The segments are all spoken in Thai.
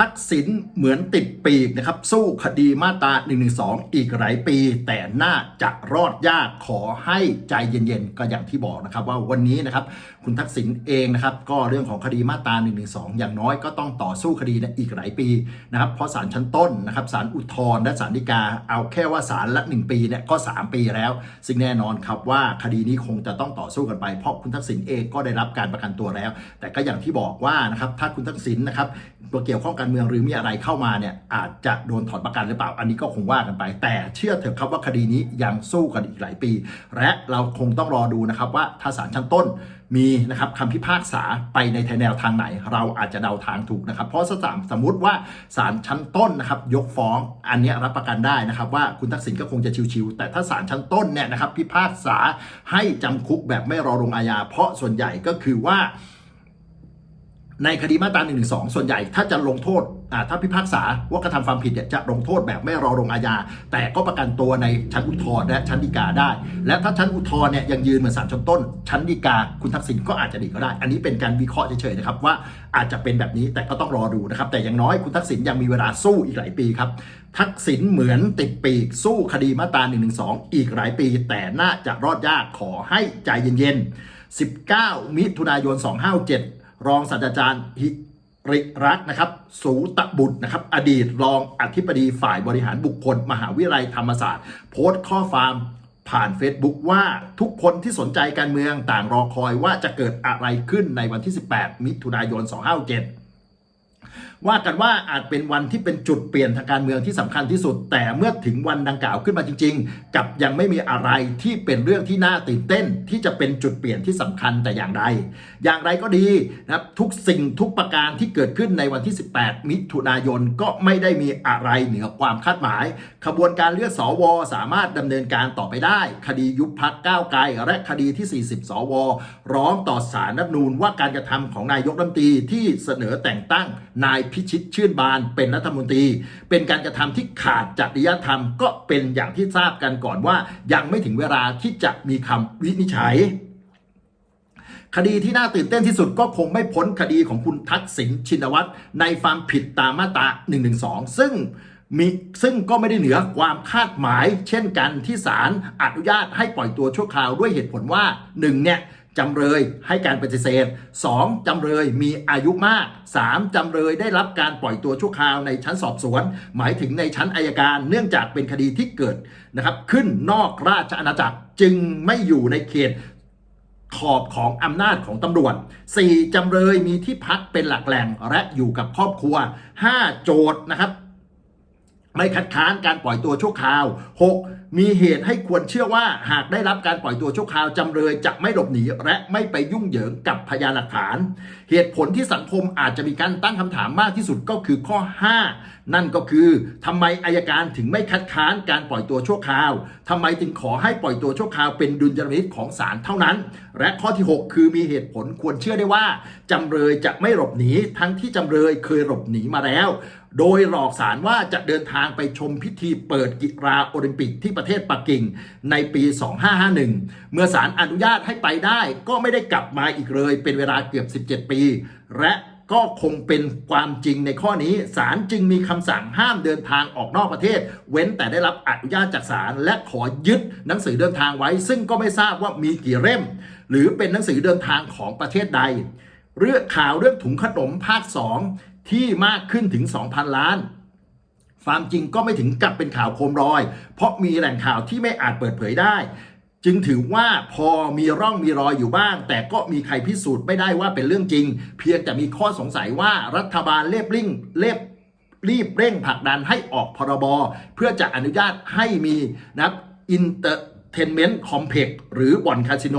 ทักษิณเหมือนติดปีกนะครับ สู้คดีมาตรา1นึอีกหลายปี แต่น่าจะรอดยากขอให้ใจเย็นๆ ก็อย่างที่บอกนะครับ ว่าวันนี้นะครับ คุณทักษิณเองนะครับ ก็เรื่องของคดีมาตรา1นึอย่างน้อยก็ต้องต่อสู้คดีนยอีกหลายปีนะครับ เพราะศาลชั้นต้นนะครับศาลอุทธรณ์และศาลฎีกา เอาแค่ว่าศาลละ 1 ปีเนี่ยก็ 3 ปีแล้ว ซึ่งแน่นอนครับว่าคดีนี้คงจะต้องต่อสู้กันไป เพราะคุณทักษิณเองก็ได้รับการประกันตัวแล้ว แต่ก็อย่างที่บอกว่านะครับถ้าคุณทักษิณนะครับตัวเกี่ยวข้องการเมืองหรือมีอะไรเข้ามาเนี่ยอาจจะโดนถอนประกันหรือเปล่า อันนี้ก็คงว่ากันไป แต่เชื่อเถอะครับว่าคดีนี้ยังสู้กันอีกหลายปี และเราคงต้องรอดูนะครับว่าถ้าศาลชั้นต้นมีนะครับคำพิพากษาไปในแนวทางไหน เราอาจจะเดาทางถูกนะครับ เพราะสามสมมติว่าศาลชั้นต้นนะครับยกฟ้องอันนี้รับประกันได้นะครับ ว่าคุณทักษิณก็คงจะชิวๆแต่ถ้าศาลชั้นต้นเนี่ยนะครับพิพากษาให้จำคุกแบบไม่รอลงอาญาเพราะส่วนใหญ่ก็คือว่า ในคดีมาตรา1นึส่วนใหญ่ถ้าจะลงโทษถ้าพิพากษาว่ากระทำความผิดเนี่ยจะลงโทษแบบไม่รอลงอาญา แต่ก็ประกันตัวในชั้นอุทธรณ์และชั้นฎีกาได้ และถ้าชั้นอุทธรณ์เนี่ยยังยืนเหมือนศาลชั้นต้น ชั้นฎีกาคุณทักษิณก็อาจจะดีก็ได้ อันนี้เป็นการวิเคราะห์เฉยๆนะครับว่าอาจจะเป็นแบบนี้แต่ก็ต้องรอดูนะครับ แต่อย่างน้อยคุณทักษิณยังมีเวลาสู้อีกหลายปีครับทักษิณเหมือนติดปีกสู้คดีมาตรา1นึอีกหลายปี แต่น่าจะรอดยากขอให้ใจเย็นๆ19 มิถุนายน 257 รองศาสตราจารย์ฮิริรักษ์นะครับ สูตบุตรนะครับ อดีตรองอธิบดีฝ่ายบริหารบุคคล มหาวิทยาลัยธรรมศาสตร์ โพสต์ข้อความผ่าน Facebook ว่าทุกคนที่สนใจการเมืองต่างรอคอยว่าจะเกิดอะไรขึ้นในวันที่ 18 มิถุนายน 257 ว่ากันว่าอาจเป็นวันที่เป็นจุดเปลี่ยนทางการเมืองที่สำคัญที่สุด แต่เมื่อถึงวันดังกล่าวขึ้นมาจริง ๆ กับยังไม่มีอะไรที่เป็นเรื่องที่น่าตื่นเต้น ที่จะเป็นจุดเปลี่ยนที่สำคัญแต่อย่างใดอย่างไรก็ดีนะครับทุกสิ่งทุกประการที่เกิดขึ้นในวันที่ 18 มิถุนายนก็ไม่ได้มีอะไรเหนือความคาดหมาย ขบวนการเลือกสว สามารถดำเนินการต่อไปได้ คดียุบพักก้าวไกลและคดีที่ 40 สว ร้องต่อสารรัฐนูญว่าการกระทำของนายกรัฐมนตรีที่เสนอแต่งตั้งนายพิชิตชื่นบานเป็นรัฐมนตรี เป็นการกระทำที่ขาดจริยธรรมก็เป็นอย่างที่ทราบกันก่อนว่า ยังไม่ถึงเวลาที่จะมีคำวินิจฉัย คดีที่น่าตื่นเต้นที่สุดก็คงไม่พ้นคดีของคุณทักษิณชินวัตรในความผิดตามมาตรา1นึซึ่งมีซึ่งก็ไม่ได้เหนือความคาดหมาย เช่นกันที่ศาลอนุญาตให้ปล่อยตัวชั่วคราวด้วยเหตุผลว่า 1. เนี่ย จำเลยให้การปฏิเสธ 2. จำเลยมีอายุมาก 3. จำเลยได้รับการปล่อยตัวชั่วคราวในชั้นสอบสวน หมายถึงในชั้นอายการ เนื่องจากเป็นคดีที่เกิดนะครับขึ้นนอกราชอาณาจักรจึงไม่อยู่ในเขตขอบของอำนาจของตำรวจ 4. จำเลยมีที่พักเป็นหลักแหล่งและอยู่กับครอบครัว 5. โจทย์นะครับ ไม่คัดค้านการปล่อยตัวชั่วคราว 6. มีเหตุให้ควรเชื่อว่าหากได้รับการปล่อยตัวชั่วคราวจำเลยจะไม่หลบหนีและไม่ไปยุ่งเหยิงกับพยานหลักฐาน เหตุผลที่สังคมอาจจะมีการตั้งคำถามมากที่สุดก็คือข้อ 5 นั่นก็คือทำไมอายการถึงไม่คัดค้านการปล่อยตัวชั่วคราวทำไมจึงขอให้ปล่อยตัวชั่วคราวเป็นดุลยพินิจของศาลเท่านั้น และข้อที่ 6 คือมีเหตุผลควรเชื่อได้ว่าจำเลยจะไม่หลบหนีทั้งที่จำเลยเคยหลบหนีมาแล้ว โดยหลอกสารว่าจะเดินทางไปชมพิธีเปิดกีฬาโอลิมปิกที่ประเทศปักกิ่งในปี 2551 เมื่อสารอนุญาตให้ไปได้ก็ไม่ได้กลับมาอีกเลย เป็นเวลาเกือบ 17 ปี และ ก็คงเป็นความจริงในข้อนี้ศาลจึงมีคำสั่งห้ามเดินทางออกนอกประเทศ เว้นแต่ได้รับอนุญาตจากศาลและขอยึดหนังสือเดินทางไว้ ซึ่งก็ไม่ทราบว่ามีกี่เล่ม หรือเป็นหนังสือเดินทางของประเทศใด เรื่องข่าวเรื่องถุงขนมภาค 2 ที่มากขึ้นถึง 2,000 ล้านความจริงก็ไม่ถึงกับเป็นข่าวโคมรอย เพราะมีแหล่งข่าวที่ไม่อาจเปิดเผยได้ จึงถือว่าพอมีร่องมีรอยอยู่บ้าง แต่ก็มีใครพิสูจน์ไม่ได้ว่าเป็นเรื่องจริง เพียงแต่มีข้อสงสัยว่ารัฐบาลเล็บลิ่งเล็บรีบเร่งผลักดันให้ออกพรบเพื่อจะอนุญาตให้มีนับอินเตอร์เทนเมนต์คอมเพล็กหรือบ่อนคาสิโน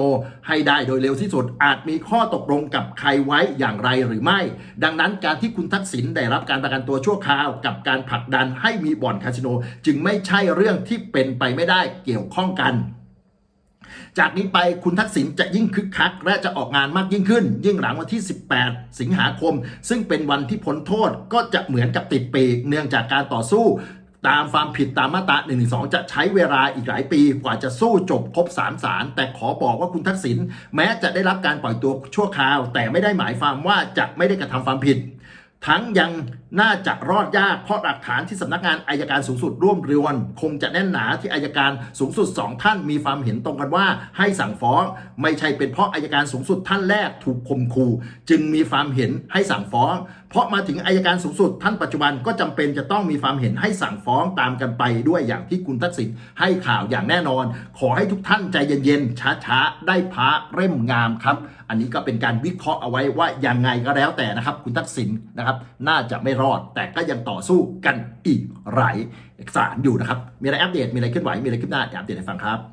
ให้ได้โดยเร็วที่สุด อาจมีข้อตกลงกับใครไว้อย่างไรหรือไม่ ดังนั้นการที่คุณทักษิณได้รับการประกันตัวชั่วคราว กับการผลักดันให้มีบ่อนคาสิโน จึงไม่ใช่เรื่องที่เป็นไปไม่ได้เกี่ยวข้องกัน จากนี้ไปคุณทักษิณจะยิ่งคึกคัก และจะออกงานมากยิ่งขึ้น ยิ่งหลังวันที่ 18 สิงหาคม ซึ่งเป็นวันที่พ้นโทษก็จะเหมือนกับติดปีกเนื่องจากการต่อสู้ตามความผิดตามมาตรา1นึจะใช้เวลาอีกหลายปีกว่าจะสู้จบครบ3ศาลแต่ขอบอกว่าคุณทักษิณแม้จะได้รับการปล่อยตัวชั่วคราว แต่ไม่ได้หมายความว่าจะไม่ได้กระทำความผิด ทั้งยังน่าจะรอดยากเพราะหลักฐานที่สำนักงานอายการสูงสุดร่วมเรือนคงจะแน่นหนาที่อายการสูงสุดสองท่านมีความเห็นตรงกันว่า ให้สั่งฟ้อง ไม่ใช่เป็นเพราะอายการสูงสุดท่านแรกถูกข่มขู่จึงมีความเห็นให้สั่งฟ้อง เพราะมาถึงอายการสูงสุด ท่านปัจจุบันก็จำเป็นจะต้องมีความเห็นให้สั่งฟ้องตามกันไปด้วยอย่างที่คุณทักษิณให้ข่าวอย่างแน่นอน ขอให้ทุกท่านใจเย็นๆช้าๆ ได้พระเร่มงามครับ อันนี้ก็เป็นการวิเคราะห์เอาไว้ว่ายังไงก็แล้วแต่นะครับ คุณทักษิณนะครับ น่าจะไม่รอดแต่ก็ยังต่อสู้กันอีกหลายสารอยู่นะครับ มีอะไรอัปเดตมีอะไรเคลื่อนไหวมีอะไรขึ้นหน้าอัปเดตให้ฟังครับ